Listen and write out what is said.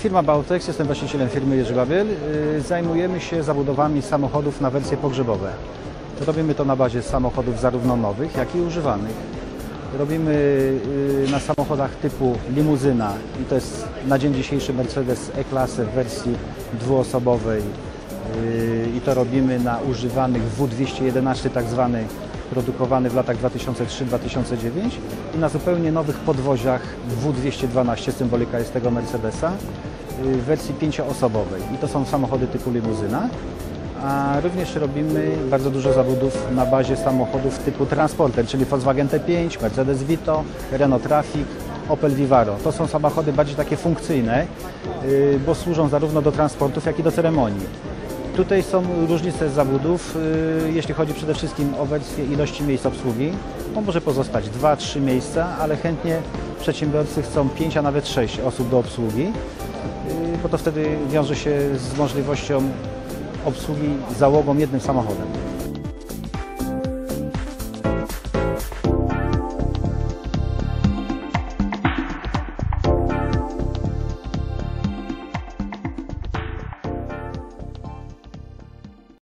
Firma Bautex, jestem właścicielem firmy Jerzy Babiel. Y, Zajmujemy się zabudowami samochodów na wersje pogrzebowe. Robimy to na bazie samochodów zarówno nowych, jak i używanych. Robimy y, na samochodach typu limuzyna i to jest na dzień dzisiejszy Mercedes E-klasy w wersji dwuosobowej y, i to robimy na używanych W211 tak zwany produkowany w latach 2003-2009 i na zupełnie nowych podwoziach W212, symbolika jest tego Mercedesa, y, w wersji pięcioosobowej i to są samochody typu limuzyna. A również robimy bardzo dużo zawodów na bazie samochodów typu transporter, czyli Volkswagen T5, Mercedes Vito, Renault Trafic, Opel Vivaro. To są samochody bardziej takie funkcyjne, y, bo służą zarówno do transportów, jak i do ceremonii. Tutaj są różnice zawodów, y, jeśli chodzi przede wszystkim o wersję ilości miejsc obsługi. To może pozostać 2-3 miejsca, ale chętnie przedsiębiorcy chcą 5, a nawet 6 osób do obsługi, y, bo to wtedy wiąże się z możliwością obsługi załogą jednym samochodem.